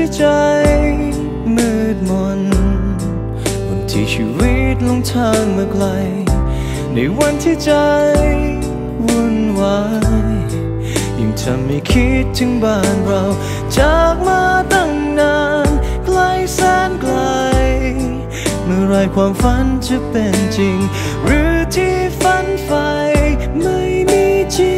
ที่ใจมืดมนวันที่ชีวิตลงทางมาไกล ในวันที่ใจวุ่นวายยิ่งทำให้คิดถึงบ้านเรา จากมาตั้งนานไกลแสนไกล เมื่อไรความฝันจะเป็นจริง หรือที่ฝันใฝ่ไม่มีจริง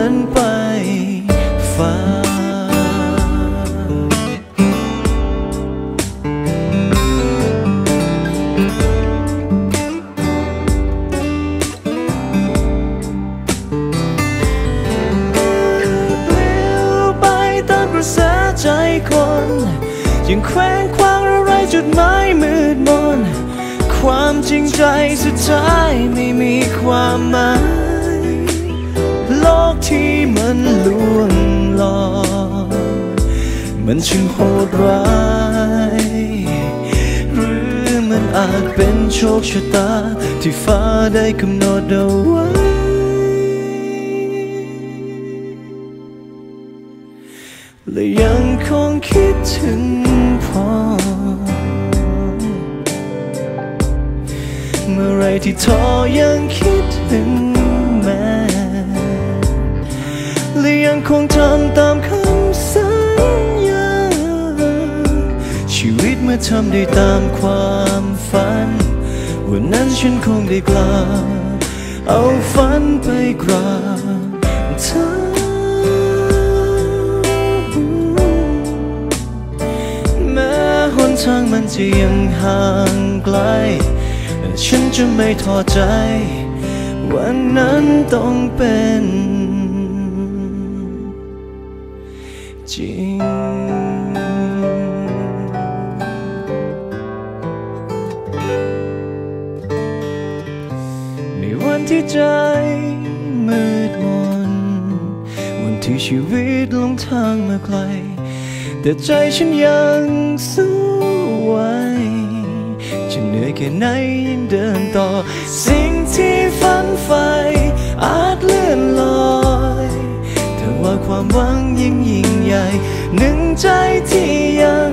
ั้น ตามกระแสใจคนยังแขวงคว้างอะไรจุดหมายมืดมน ความจริงใจสุดท้ายไม่มีความหมาย โลกที่มันลวงหลอกมันช่างโหดร้ายหรือมันอาจเป็นโชคชะตาที่ฟ้าได้กำหนดเอาไว้ และยังคงคิดถึงพ่อ เมื่อไรที่ท้อยังคิดถึงแม่และยังคงทำตามคำสัญญา ชีวิตเมื่อทำได้ตามความฝัน วันนั้นฉันคงได้กล่าเอาฝันไปกราบเธอ มันจะยังห่างไกลฉันจะไม่ท้อใจ วันนั้นต้องเป็นจริงในวันที่ใจมืดมน วันที่ชีวิตลงทางมาไกล แต่ใจฉันยังสู้ ไว้ จะเหนื่อยแค่ไหนยังเดินต่อ สิ่งที่ฝันใฝ่อาจเลื่อนลอยแต่ว่าความหวังยิ่งยิ่งใหญ่ หนึ่งใจที่ยัง